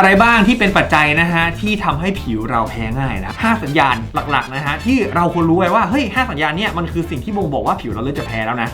อะไรบ้างที่เป็นปัจจัยนะฮะที่ทำให้ผิวเราแพ้ง่ายนะห้าสัญญาณหลักๆนะฮะที่เราควรรู้ไว้ว่าเฮ้ยห้าสัญญาณเนี่ยมันคือสิ่งที่บ่งบอกว่าผิวเราเริ่มจะแพ้แล้วนะ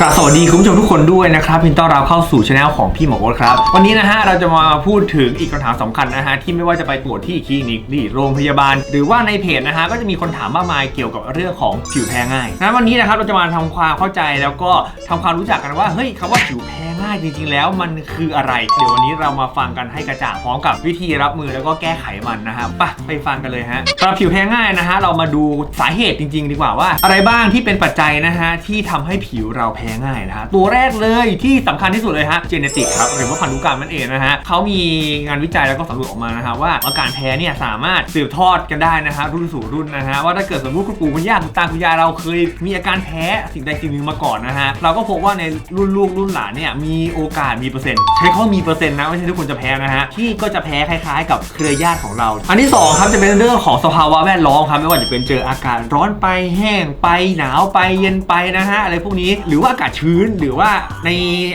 กราบสวัสดีคุณผู้ชมทุกคนด้วยนะครับยินต้อนรับเข้าสู่ช anel ของพี่หมอโอ๊ตครับ วันนี้นะฮะเราจะมาพูดถึงอีกคำถามสำคัญนะฮะที่ไม่ว่าจะไปตรวจที่คลินิกที่โรงพยาบาล หรือว่าในเพจนะฮะก็จะมีคนถามมากมายเกี่ยวกับเรื่องของผิวแพ้ง่ายนะวันนี้นะครับเราจะมาทำความเข้าใจแล้วก็ทำความรู้จักกันว่าเฮ้ยคำว่าผิวแพ้ง่ายจริง ๆ แล้วมันคืออะไร เดี๋ยววันนี้เรามาฟังกันให้กระจ่างพร้อมกับวิธีรับมือแล้วก็แก้ไขมันนะครับไปไปฟังกันเลยฮะสำหรับผิวแพ้ง่ายนะฮะเรามาดูสาเหตุจริง ๆ ดีกว่าว่า อะไรบ้างที่เป็นปัจจัยนะฮะที่ทำให้ผิวเราแพ้ง่ายนะฮะตัวแรกเลยที่สำคัญที่สุดเลยฮะเจเนติกครับหรือว่าพันธุกรรมนั่นเองนะฮะเขามีงานวิจัยแล้วก็สำรวจออกมานะฮะว่าอาการแพ้เนี่ยสามารถสืบทอดกันได้นะฮะรุ่นสู่รุ่นนะฮะว่าถ้าเกิดสมมติคุณปู่คุณย่าคุณตาคุณยายเราเคยมีอาการแพ้สิ่งใดสิ่งหนึ่งมาก่อนนะฮะเราก็พบว่าในรุ่นลูกรุ่นหลานเนี่ยมีโอกาสมีเปอร์เซ็นต์ใช้คำว่ามีเปอร์เซ็นต์นะไม่ใช่ทุกคนจะแพ้นะฮะที่ก็จะแพ้คล้ายๆ กับเครือญาติของเรา อันที่สองครับจะเป็นเรื่องของสภาวะแวดล้อมครับไม่ว่าจะเป็นเจออากาศร้อนไปแห้งไปหนาวไปเย็นไปนะฮะอะไรพวกนี้หรือว่าากาศชื้น หรือว่าใน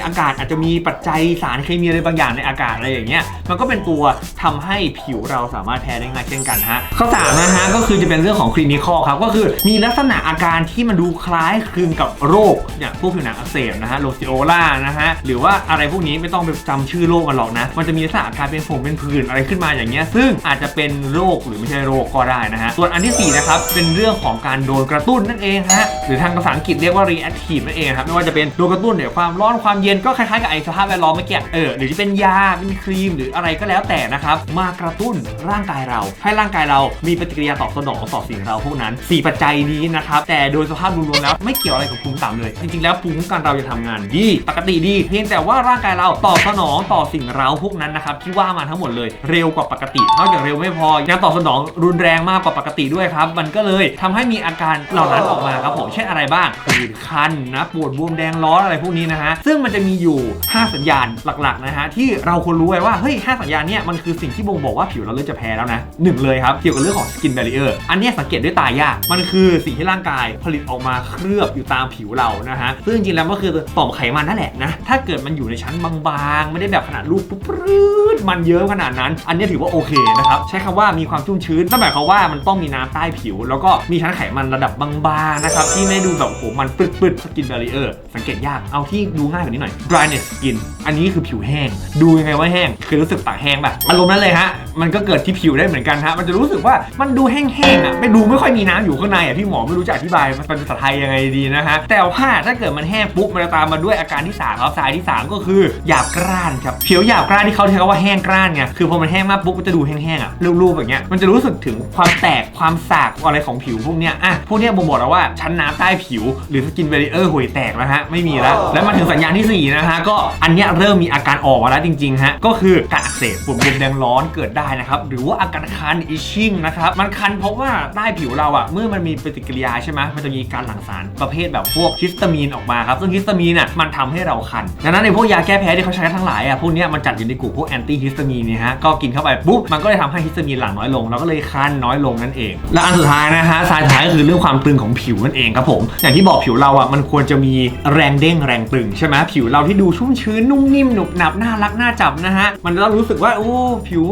อากาศอาจจะมีปัจจัยสารเคมีอะไรบางอย่างในอากาศอะไรอย่างเงี้ยมันก็เป็นตัวทำให้ผิวเราสามารถแพ้ได้ง่ายเช่นกันฮะข้อสามนะฮะก็คือจะเป็นเรื่องของคลินิคอลครับก็คือมีลักษณะอาการที่มันดูคล้ายคลึงกับโรคเนี่ยพวกผิวหนังอักเสบนะฮะโรซิโอล่านะฮะหรือว่าอะไรพวกนี้ไม่ต้องไปจำชื่อโรคมันหรอกนะ มันจะมีลักษณะอาการเป็นผงเป็นผื่นอะไรขึ้นมาอย่างเงี้ยซึ่งอาจจะเป็นโรคหรือไม่ใช่โรคก็ได้นะฮะส่วนอันที่สี่นะครับเป็นเรื่องของการโดนกระตุ้นนั่นเองฮะหรือทางภาษาอังกฤษเรียกว่า reactive นั่นเองครับไม่ว่าจะเป็นโดนกระตุ้นเนี่ยความร้อนความเย็นก็คล้ายๆกับไอสภาพแวดล้อมเมื่อกี้เออหรือจะเป็นยาเป็นครีมหรืออะไรก็แล้วแต่นะครับมากระตุ้นร่างกายเรา ให้ร่างกายเรามีปฏิกิริยาตอบสนองต่อสิ่งเราพวกนั้น 4 ปัจจัยนี้นะครับแต่โดยสภาพรวมๆแล้วไม่เกี่ยวอะไรกับภูมิคุ้มกันเลย จริงๆแล้วภูมิคุ้มกันเราจะทำงานดี ปกติดี เพียงแต่ว่าร่างกายเราตอบสนองต่อสิ่งเราพวกนั้นนะครับที่ว่ามาทั้งหมดเลยเร็วกว่าปกติ นอกจากเร็วไม่พอยังตอบสนองรุนแรงมากกว่าปกติด้วยครับมันก็เลยทำให้มีอาการเหล่านั้นออกมาครับผมเช่นอะไรบ้างผื่นคันนะปวดบวมแดงร้อนอะไรพวกนี้นะฮะ ซึ่งมันจะมีอยู่ 5 สัญญาณหลักๆนะฮะที่เราควรรู้ไว้ว่าเฮ้ยหสัญญาณเนี่ยมันคือสิ่งที่บ่งบอกว่าผิวเราเริ่มจะแพ้แล้วนะหนึ่งเลยครับเกี่ยวกับเรื่องของ skin barrier อันนี้สังเกตด้วยตายาก มันคือสิ่งที่ร่างกายผลิตออกมาเคลือบอยู่ตามผิวเรานะฮะซึ่งจริงๆแล้วก็คือต่อมไขมันนั่นแหละนะถ้าเกิดมันอยู่ในชั้นบางๆ ไม่ได้แบบขนาดลูกปุ๊บปื๊ดมันเยอะขนาดนั้น อันนี้ถือว่าโอเคนะครับ ใช้คำว่ามีความชุ่มชื้นนั่นหมายความว่ามันต้องมีน้ำใต้ผิว แล้วก็มีชั้นไขมันระดับบางๆนะครับที่ไม่ดูแบบโอ้โหมันปึดๆ skin barrier สังเกตยากเอาที่ดูง่ายกว่านี้หน่อย dryness skin อันนี้คือผิวแห้ง ดูยังไงว่าแห้งคือรู้สึกปากแห้งแบบอารมณ์นั้นเลยฮะมันก็เกิดที่ผิวได้เหมือนกันฮะมันจะรู้สึกว่ามันดูแห้งๆอะไม่ดูไม่ค่อยมีน้ำอยู่ข้างในอะพี่หมอไม่รู้จะอธิบายมันเป็นภาษาไทยยังไงดีนะฮะแต่ว่าถ้าเกิดมันแห้งปุ๊บมันจะตามมาด้วยอาการที่3ครับสายที่ 3 ก็คือหยาบกร้านครับผิวหยาบกร้านที่เขาเรียกว่าแห้งกร้านไงคือพอมันแห้งมากปุ๊บมันจะดูแห้งๆอะรูปๆอย่างเงี้ยมันจะรู้สึกถึงความแตกความสากอะไรของผิวพวกเนี้ยอะพวกเนี้ยบ่งบอกแล้วว่าชั้นน้ำใต้ผิว หรือสกินเบรีเออร์ห่วยแตกแล้วฮะไม่มีแล้ว แล้วมาถึงสัญญาณที่สี่นะฮะก็อันเนี้ยเริ่มมีอาการออกมาแล้วจริงๆฮะก็คือการอักเสบปวดบวมแดงร้อนเกิดได้นะครับหรือว่าอาการคันอิชชิ่งนะครับมันคันเพราะว่าใต้ผิวเราอะเมื่อมันมีปฏิกิริยาใช่ไหมมันจะมีการหลั่งสารประเภทแบบพวกฮิสตามีนออกมาครับซึ่งฮิสตามีนอะมันทำให้เราคันดังนั้นในพวกยาแก้แพ้ที่เขาใช้กันทั้งหลายอะพวกเนี้ยมันจัดอยู่ในกลุ่มพวกแอนตี้ฮิสตามีนนี่ฮะก็กินเข้าไปปุ๊บมันก็เลยทำให้ฮิสตามีนหลั่งน้อยลงเราก็เลยคันน้อยลงนั่นเอง และอันสุดท้ายนะฮะสายท้ายก็คือเรื่องความตึงของผิวนั่นเองครับผมอย่างที่บอกผิวเราอะมันควรจะมีแรงเด้งแรงตึงใช่ไหมผิวเราที่ดูชุ่มชื้นนุ่มนิ่มหนุบหนับน่ารักน่าจับนะฮะมันเรารู้สึกว่าโอ้ผิว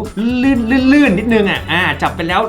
ลื่นลื่นลื่นนิดนึงอะอ่าจับไปแล้ว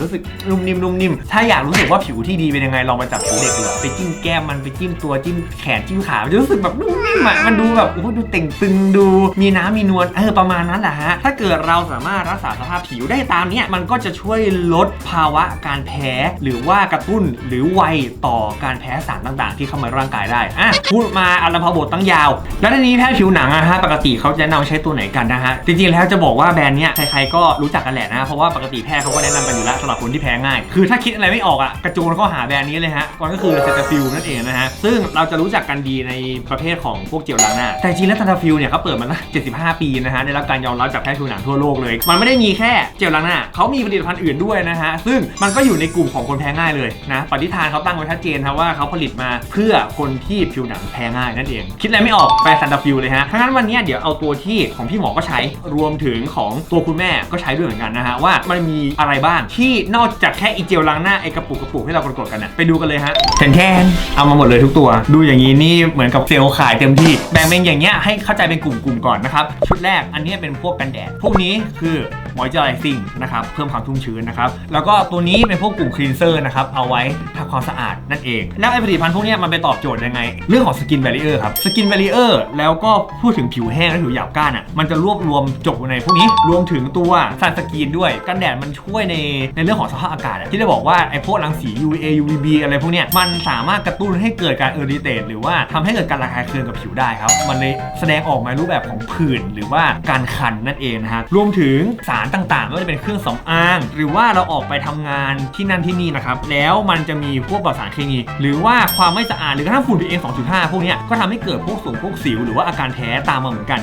รู้สึกนุ่มนิ่มนุ่มนิ่มถ้าอยากรู้สึกว่าผิวที่ดีเป็นยังไงลองมาจับผิวเด็กดูไปจิ้มแก้มมันไปจิ้มตัวจิ้มแขนจิ้มขามันจะรู้สึกแบบนุ่มนิ่มอะมันดูแบบโอ้ดูเต่งตึงดูมีน้ำมีนวลเออประมาณนั้นแหละฮะถ้าเกิดเราสามารถรักษาสภาพผิวได้ตามเนี้ยมันก็จะช่วยลดภาวะการแพ้ หรือว่ากระตุ้นหรือไวต่อการแพ้สารต่าง ๆ ที่เข้ามาร่างกายได้อะพูดมาอัลพบทตั้งยาว แล้วทีนี้แพทย์ผิวหนังอะฮะปกติเขาจะแนะนำใช้ตัวไหนกันนะฮะ จริงๆแล้วจะบอกว่าแบรนด์เนี้ยใครๆก็รู้จักกันแหละนะ เพราะว่าปกติแพทย์เขาก็แนะนำกันอยู่แล้วสำหรับคนที่แพ้ง่าย คือถ้าคิดอะไรไม่ออกอะกระโจนเข้าหาแบรนด์นี้เลยฮะก่อนก็คือเซตาฟิลนั่นเองนะฮะซึ่งเราจะรู้จักกันดีในประเภทของพวกเจลล้างหน้าแต่จริงแล้วเซตาฟิลเนี่ยเขาเปิดมาตั้ง75 ปีนะฮะได้รับการยอมรับจากแพทย์ผิวหนังทั่วโลกเลย มันไม่ได้มีแค่เจลล้างหน้าเขามีผลิตภัณฑ์อื่นด้วยนะฮะซึ่งมันก็อยู่ในกลุ่มของคนแพ้ง่ายเลยนะปฏิทานเขาตั้งไว้ชัดเจนครับว่าเขาผลิตมาเพื่อคนที่ที่ผิวหนังแพ้ง่ายนั่นเอง คิดอะไรไม่ออกไปซันตาฟิลเลยฮะทั้งนั้นวันนี้เดี๋ยวเอาตัวที่ของพี่หมอก็ใช้รวมถึงของตัวคุณแม่ก็ใช้ด้วยเหมือนกันนะฮะว่ามันมีอะไรบ้างที่นอกจากแค่อีเจลล้างหน้าไอกระปุกกระปุกที่เรากดๆกันนะไปดูกันเลยฮะแทนแทนเอามาหมดเลยทุกตัว ดูอย่างนี้นี่เหมือนกับเซลล์ขายเต็มที่แบ่งเป็นอย่างเงี้ยให้เข้าใจเป็นกลุ่มๆก่อนนะครับชุดแรกอันนี้เป็นพวกกันแดดพวกนี้คือ moisturizing นะครับเพิ่มความชุ่มชื้นนะครับแล้วก็ตัวนี้เป็นพวกกลุ่ม cleanser นะครับเอาไว้ทำความสะอาดนั่นเอง แล้วไอผลิตภัณฑ์พวกนี้มันไปตอบโจทย์ยังไง เรื่องของ skin barrier ครับ skin barrier แล้วก็พูดถึงผิวแห้งและผิวหยาบก้านอะมันจะรวบรวมจบอยู่ในพวกนี้รวมถึงตัวซันสกรีนด้วยกันแดดมันช่วยในในเรื่องของสภาพอากาศที่ได้บอกว่าไอพวกรังสี UVA UVB อะไรพวกนี้มันสามารถกระตุ้นให้เกิดการเออริเตหรือว่าทำให้เกิดการระคายเคืองกับผิวได้ครับ มันเลยแสดงออกมาในรูปแบบของผื่นหรือว่าการคันนั่นเองนะฮะรวมถึงสารต่างๆไม่ว่าจะเป็นเครื่องสำอาง หรือว่าเราออกไปทำงานที่นั่นที่นี่นะครับ แล้วมันจะมีพวกปลอดสารเคมี หรือว่าความไม่สะอาดหรือกระทั่งฝุ่น PM 2.5 พวกนี้ก็ทำให้เกิดพวกสูงพวกสิวหรือว่าอาการแพ้ตามมาเหมือนกัน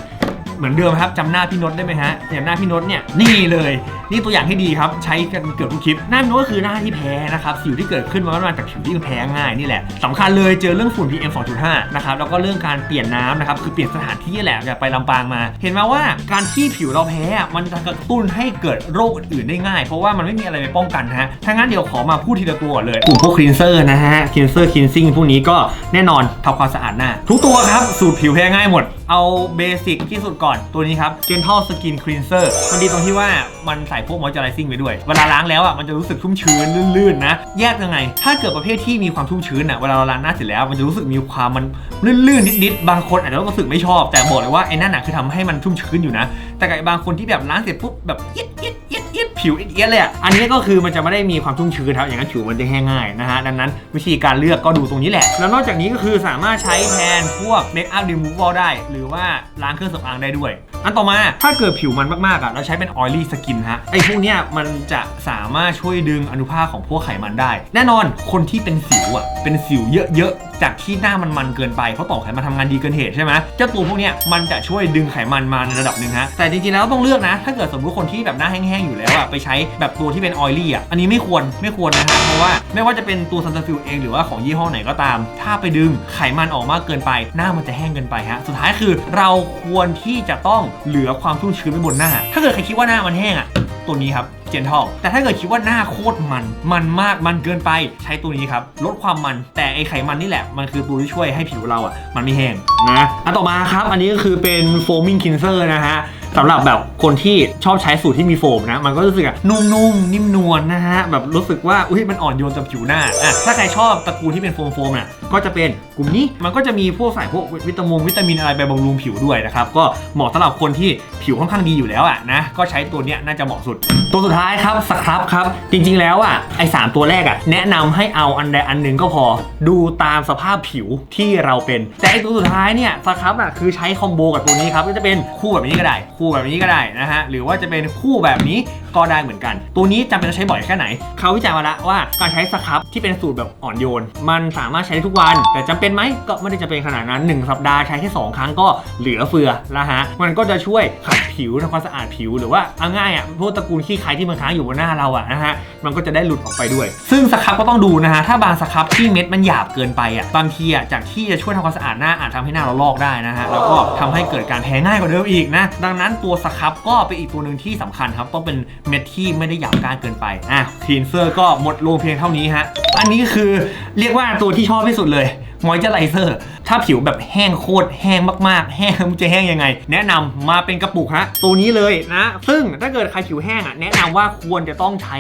เหมือนเดิมครับจำหน้าพี่นศได้ไหมฮะอย่างหน้าพี่นศเนี่ยนี่เลย นี่ตัวอย่างที่ดีครับ ใช้กันเกือบทุกคลิปหน้าพี่นศก็คือหน้าที่แพ้นะครับสิวที่เกิดขึ้นมันก็มาจากผิวที่มันแพ้ง่ายนี่แหละสำคัญเลยเจอเรื่องฝุ่น PM 2.5นะครับแล้วก็เรื่องการเปลี่ยนน้ำนะครับคือเปลี่ยนสถานที่แหละอยากไปลำปางมา เห็นไหมว่าการที่ผิวเราแพ้อะมันจะกระตุ้นให้เกิดโรคอื่นๆได้ง่าย เพราะว่ามันไม่มีอะไรไปป้องกันฮะถ้างั้นเดี๋ยวขอมาพูดทีละตัวก่อนเลยกลุ่มพวกคลีนเซอร์นะฮะคลีนเซอร์คลีนซิ่งพวกนี้ก็แน่นอนทำความสะอาดหน้าทุกตัวครับสูตรผิวแพ้ง่ายหมด เอาเบสิกที่สุดก่อน ตัวนี้ครับ Gentle Skin Cleanser มันดีตรงที่ว่ามันใส่พวก moisturizing ไปด้วย เวลาล้างแล้วอะมันจะรู้สึกชุ่มชื้นลื่นๆนะ แยกยังไง ถ้าเกิดประเภทที่มีความชุ่มชื้นอะเวลาเราล้างหน้าเสร็จแล้ว มันจะรู้สึกมีความมันลื่นๆนิดๆบางคนอาจจะรู้สึกไม่ชอบ แต่บอกเลยว่าไอ้นั่นอะคือทำให้มันชุ่มชื้นอยู่นะ แต่กับไอ้บางคนที่แบบล้างเสร็จปุ๊บแบบยิดยิด เอียดผิวเอียดเอียดเลยอะอันนี้ก็คือมันจะไม่ได้มีความชุ่มชื้นครับอย่างนั้นผิวมันจะแห้งง่ายนะฮะดังนั้นวิธีการเลือกก็ดูตรงนี้แหละ แล้วนอกจากนี้ก็คือสามารถใช้แทนพวกเมคอัพรีมูฟ a l ได้ หรือว่าล้างเครื่องสำอางได้ด้วย อันต่อมาถ้าเกิดผิวมันมากๆอะเราใช้เป็น oily skin ฮะไอ้พวกเนี้ยมันจะสามารถช่วยดึงอนุภาคของพวกไขมันได้ แน่นอนคนที่เป็นสิวอะเป็นสิวเยอะๆ จากที่หน้ามันมันเกินไปเพราะต่อไขมันทำงานดีเกินเหตุใช่ไหมเจ้าตัวพวกเนี้ยมันจะช่วยดึงไขมันมาในระดับหนึ่งฮะแต่จริงๆแล้วต้องเลือกนะ ถ้าเกิดสมมติคนที่แบบหน้าแห้งๆอยู่แล้วอะไปใช้แบบตัวที่เป็น oily อ่อะอันนี้ไม่ควรไม่ควรนะฮะเพราะว่าไม่ว่าจะเป็นตัวซันตาฟิลเองหรือว่าของยี่ห้อไหนก็ตาม ถ้าไปดึงไขมันออกมากเกินไป หน้ามันจะแห้งเกินไปฮะสุดท้ายคือเราควรที่จะต้องเหลือความชุ่มชื้นไว้บนหน้า ถ้าเกิดใครคิดว่าหน้ามันแห้งอะตัวนี้ครับ เจนทอง แต่ถ้าเกิดคิดว่าหน้าโคตรมัน มันมากมันเกินไปใช้ตัวนี้ครับ ลดความมันแต่ไอไขมันนี่แหละ มันคือตัวที่ช่วยให้ผิวเราอะ มันไม่แห้งนะอันต่อมาครับ อันนี้ก็คือเป็นโฟม i n g cleanser นะฮะ สำหรับแบบคนที่ชอบใช้สูตรที่มีโฟมนะ มันก็รู้สึกอะนุ่มๆ นิ่มนวลนะฮะ แบบรู้สึกว่า อุ้ยมันอ่อนโยนกับผิวหน้าอะถ้าใครชอบตระกูลที่เป็นโฟมโฟมๆน่ะก็จะเป็นกลุ่มนี้มันก็จะมีพวกใส่พวกวิตามินวิตามินอะไรไปบำรุงผิวด้วยนะครับ ก็เหมาะสำหรับคนที่ผิวค่อนข้างดีอยู่แล้วอะนะก็ใช้ตัวเนี้ยน่าจะเหมาะสุด ตัวสุดท้ายครับสครับครับ จริงๆแล้วอะไอ้สามตัวแรกอะแนะนำให้เอาอันใดอันหนึ่งก็พอดูตามสภาพผิวที่เราเป็น แต่ไอ้ตัวสุดท้ายเนี่ยสครับอะคือใช้คอมโบกับตัวนี้ครับก็จะเป็นคู่แบบนี้ก็ได้คู่แบบนี้ก็ได้นะฮะหรือว่าจะเป็นคู่แบบนี้ ก็ได้เหมือนกัน ตัวนี้จำเป็นต้องใช้บ่อยแค่ไหน เขาวิจัยมาแล้วว่าการใช้สครับที่เป็นสูตรแบบอ่อนโยน มันสามารถใช้ได้ทุกวัน แต่จำเป็นไหมก็ไม่ได้จำเป็นขนาดนั้น 1 สัปดาห์ใช้แค่2ครั้งก็เหลือเฟือแล้วฮะมันก็จะช่วยขัดผิวทำความสะอาดผิวหรือว่าเอาง่ายอะพวกตระกูลขี้ใครที่มันค้างอยู่บนหน้าเราอะนะฮะมันก็จะได้หลุดออกไปด้วย ซึ่งสครับก็ต้องดูนะฮะถ้าบางสครับที่เม็ดมันหยาบเกินไปอะบางทีอะจากที่จะช่วยทำความสะอาดหน้าอาจทำให้หน้าเราลอกได้นะฮะแล้วก็ทำให้เกิดการแพ้ง่ายกว่าเดิมอีกนะดังนั้นตัวสครับก็เป็นอีกตัวหนึ่งที่สำคัญครับต้องเป็นเม็ดที่ไม่ได้หยาบก้านเกินไปอะคลีนเซอร์ก็หมดลงเพียงเท่านี้ฮะอันนี้คือเรียกว่าตัวที่ชอบที่สุดเลยมอยเจอไรเซอร์ ถ้าผิวแบบแห้งโคตรแห้งมากๆ แห้งมันจะแห้งยังไง แนะนำมาเป็นกระปุกฮะตัวนี้เลยนะ ซึ่งถ้าเกิดใครผิวแห้งอะแนะนำว่าควรจะต้องใช้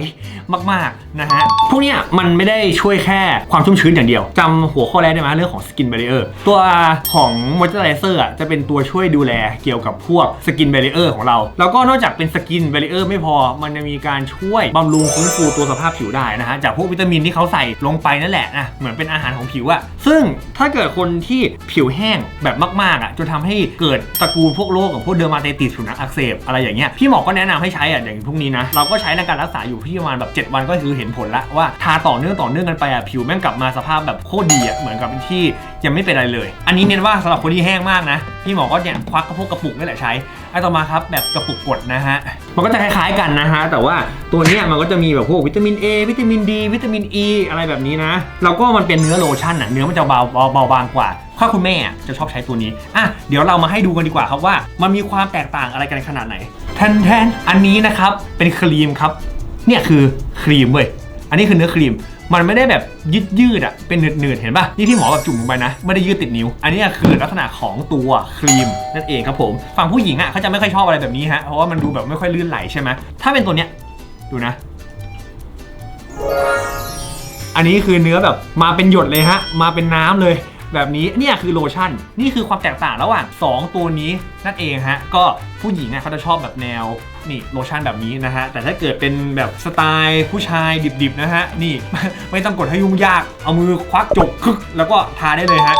มากๆนะฮะพวกเนี้ยมันไม่ได้ช่วยแค่ความชุ่มชื้นอย่างเดียวจำหัวข้อแรกได้ไหมเรื่องของสกิน b บรเออร์ตัวของมอยเจอไรเซอร์อะจะเป็นตัวช่วยดูแลเกี่ยวกับพวกสกิน b บรเออร์ของเรา แล้วก็นอกจากเป็นสกิน b บรเออร์ไม่พอมันจะมีการช่วยบำรุงฟื้นฟูตัวสภาพผิวได้นะฮะจากพวกวิตามินที่เขาใส่ลงไปนั่นแหละนะเหมือนเป็นอาหารของผิวอะซึ่งถ้าเกิดคนที่ผิวแห้งแบบมากๆอะจนทำให้เกิดตระกูลพวกโรคของพวกเดอร์มาไตติสผิวหนังอักเสบอะไรอย่างเงี้ยพี่หมอก็แนะนำให้ใช้อะอย่างพวกนี้นะเราก็ใช้ในการรักษาอยู่ที่ประมาณแบบ7 วันก็คือเห็นผลละว่าทาต่อเนื่องต่อเนื่องกันไปอะผิวแม่งกลับมาสภาพแบบโคตรดีอะเหมือนกับที่ยังไม่เป็นอะไรเลย อันนี้เน้นว่าสำหรับคนที่แห้งมากนะพี่หมอก็เนี่ยควักกระพกกระปุกนี่แหละใช้ไอ้ต่อมาครับแบบกระปุกกดนะฮะ มันก็จะคล้ายๆกันนะฮะ แต่ว่าตัวเนี้ยมันก็จะมีแบบพวกวิตามิน A วิตามิน D วิตามิน E อะไรแบบนี้นะ แล้วก็มันเป็นเนื้อโลชั่นอะ เนื้อมันจะเบาเบาเบาบางกว่า ถ้าคุณแม่อะจะชอบใช้ตัวนี้ อะ เดี๋ยวเรามาให้ดูกันดีกว่าครับว่า มันมีความแตกต่างอะไรกันขนาดไหน แทนแทนอันนี้นะครับ เป็นครีมครับ เนี่ยคือครีมเว้ย อันนี้คือเนื้อครีม มันไม่ได้แบบยืดยืดอะเป็นหนืดหนืดๆเห็นป่ะ นี่ที่หมอแบบจุ่มลงไปนะ ไม่ได้ยืดติดนิ้ว อันนี้คือลักษณะของตัวครีมนั่นเองครับผม ฝั่งผู้หญิงอะเขาจะไม่ค่อยชอบอะไรแบบนี้ฮะ เพราะว่ามันดูแบบไม่ค่อยลื่นไหลใช่ไหมถ้าเป็นตัวเนี้ย ดูนะอันนี้คือเนื้อแบบมาเป็นหยดเลยฮะ มาเป็นน้ำเลย แบบนี้เนี่ยคือโลชั่น นี่คือความแตกต่างระหว่าง 2 ตัวนี้นั่นเองฮะ ก็ผู้หญิงเขาจะชอบแบบแนวนี่โลชั่นแบบนี้นะฮะ แต่ถ้าเกิดเป็นแบบสไตล์ผู้ชายดิบๆนะฮะ นี่ไม่ต้องกดให้ยุ่งยาก เอามือควักจกคึกแล้วก็ทาได้เลยฮะ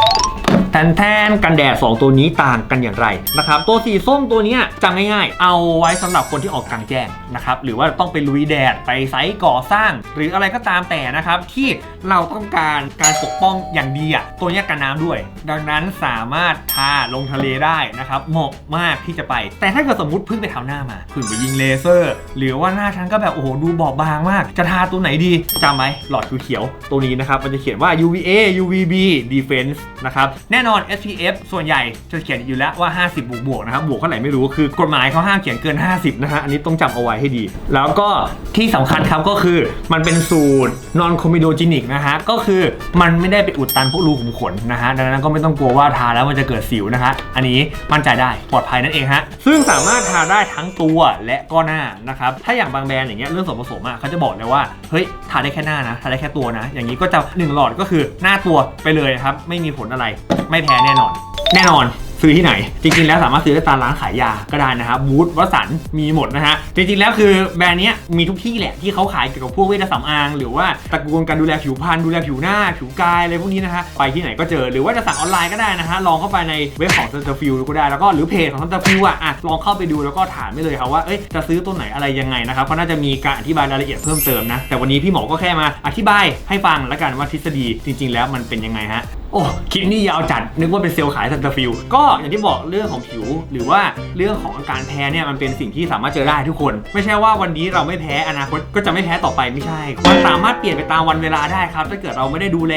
แทนแทนกันแดด 2 ตัวนี้ต่างกันอย่างไรนะครับตัวสีส้มตัวนี้จำง่ายๆ เอาไว้สำหรับคนที่ออกกลางแจ้งนะครับหรือว่าต้องไปลุยแดดไปไซต์ก่อสร้าง หรืออะไรก็ตามแต่นะครับที่เราต้องการการปกป้องอย่างดีอะตัวนี้กันน้ำด้วย ดังนั้นสามารถทาลงทะเลได้นะครับเหมาะมากที่จะไป แต่ถ้าเกิดสมมติเพิ่งไปทำหน้ามาเพิ่งไปยิงเลเซอร์ หรือว่าหน้าฉันก็แบบโอ้โหดูบอบบางมาก จะทาตัวไหนดีจำไหมหลอดเขียวตัวนี้นะครับมันจะเขียนว่า UVA UVB Defense นะครับแน่น่นอน SPF ส่วนใหญ่จะเขียนอยู่แล้วว่า 50 บวกบวกนะครับบวกเท่าไหร่ไม่รู้คือกฎหมายเขาห้ามเขียนเกิน 50 นะฮะอันนี้ต้องจำเอาไว้ให้ดี แล้วก็ที่สำคัญครับก็คือมันเป็นสูตร non comedogenic นะฮะก็คือมันไม่ได้ไปอุดตันพวกรูขุมขนนะฮะดังนั้นก็ไม่ต้องกลัวว่าทาแล้วมันจะเกิดสิวนะฮะอันนี้มั่นใจได้ปลอดภัยนั่นเองฮะซึ่งสามารถทาได้ทั้งตัวและก็หน้านะครับถ้าอย่างบางแบรนด์อย่างเงี้ยเรื่องส่วนผสมอะเขาจะบอกเลยว่าเฮ้ยทาได้แค่หน้านะทาได้แค่ตัวนะ อย่างนี้ก็จะหนึ่งหลอดก็คือหน้าตัวไปเลยครับไม่มีผลอะไรไม่แพ้แน่นอน แน่นอนซื้อที่ไหน จริงๆ แล้วสามารถซื้อได้ตามร้านขายยาก็ได้นะครับบูธวัสันมีหมดนะฮะ จริงๆ แล้วคือแบรนด์นี้มีทุกที่แหละที่เขาขายเกี่ยวกับพวกเวชสำอาง หรือว่าตระกูลการดูแลผิวพรรณดูแลผิวหน้า ผิวกายอะไรพวกนี้นะฮะไปที่ไหนก็เจอหรือว่าจะสั่งออนไลน์ก็ได้นะฮะลองเข้าไปในเว็บของ c e n t e r f i e l ก็ได้แล้วก็หรือเพจของ c e n t e r f i e l อะอะลองเข้าไปดูแล้วก็ถามได้เลยครับว่าเอ้ยจะซื้อตัวไหนอะไรยังไงนะครับก็น่าจะมีการอธิบายรายละเอียดเพิ่มเติมนะแต่วันนี้พี่หมอก็แค่มาอธิบายให้ฟังแล้วกันว่าทฤษฎีจริง ๆ แล้วมันเป็นยังไงฮะ โอ้คลิปนี้ยาวจัดนึกว่าเป็นเซลล์ขายซันตาฟิลก็อย่างที่บอกเรื่องของผิว หรือว่าเรื่องของอาการแพ้เนี่ยมันเป็นสิ่งที่สามารถเจอได้ทุกคน ไม่ใช่ว่าวันนี้เราไม่แพ้อนาคตก็จะไม่แพ้ต่อไปไม่ใช่ มันสามารถเปลี่ยนไปตามวันเวลาได้ครับ ถ้าเกิดเราไม่ได้ดูแล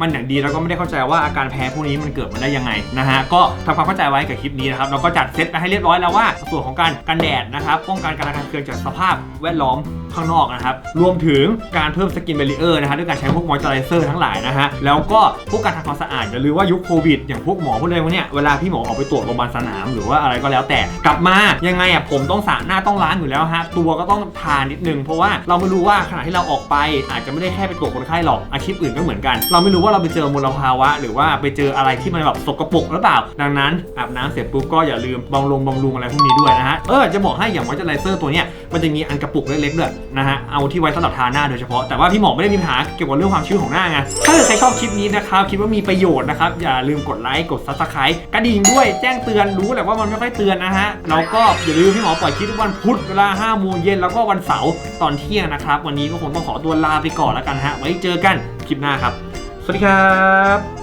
มันอย่างดีแล้วก็ไม่ได้เข้าใจว่าอาการแพ้พวกนี้มันเกิดมาได้ยังไงนะฮะก็ทำความเข้าใจไว้กับคลิปนี้นะครับเราก็จัดเซตให้เรียบร้อยแล้วว่า ส่วนของการกันแดดนะครับป้องกันการระคายเคืองจากสภาพแวดล้อมข้างนอกนะครับ รวมถึงการเพิ่มสกินเบรีเออร์นะฮะด้วยการใช้พวกมอยเจอไรเซอร์ทั้งหลายนะฮะแล้วก็พวกการทำความสะอาดอย่าลืมว่ายุคโควิดอย่างพวกหมอพวกอะไรพวกเนี้ยเวลาพี่หมอออกไปตรวจโรงพยาบาลสนามหรือว่าอะไรก็แล้วแต่กลับมายังไงอะผมต้องสระหน้าต้องล้างอยู่แล้วฮะตัวก็ต้องทานิดนึงเพราะว่าเราไม่รู้ว่าขณะที่เราออกไป อาจจะไม่ได้แค่ไปตรวจคนไข้หรอกอาชีพอื่นก็เหมือนกัน เราไม่รู้ว่าเราไปเจอมลภาวะ หรือว่าไปเจออะไรที่มันแบบสกปรกหรือเปล่า ดังนั้นอาบน้ำเสร็จปุ๊บก็อย่าลืมบำรุงบำรุงอะไรพวกนี้ด้วยนะฮะเออจะบอกให้อย่างมอยเจอไรเซอร์ตัวเนี้ยมันจะมีอันกระปุกเล็กๆด้วยนะฮะเอาที่ไว้สำหรับทาหน้าโดยเฉพาะแต่ว่าพี่หมอไม่ได้มีปัญหาเกี่ยวกับเรื่องความชื้นของหน้าไงถ้าเกิดใครชอบคลิปนี้นะครับคิดว่ามีประโยชน์นะครับ อย่าลืมกดไลค์กดซับสไครต์กระดิ่งด้วยแจ้งเตือนรู้แหละว่ามันไม่ค่อยเตือนนะฮะแล้วก็อย่าลืมพี่หมอปล่อยคลิปทุกวันพุธเวลา5โมงเย็นแล้วก็วันเสาร์ตอนเที่ยงนะครับ วันนี้ก็คงต้องขอตัวลาไปก่อนแล้วกันฮะไว้เจอกันคลิปหน้าครับ สวัสดีครับ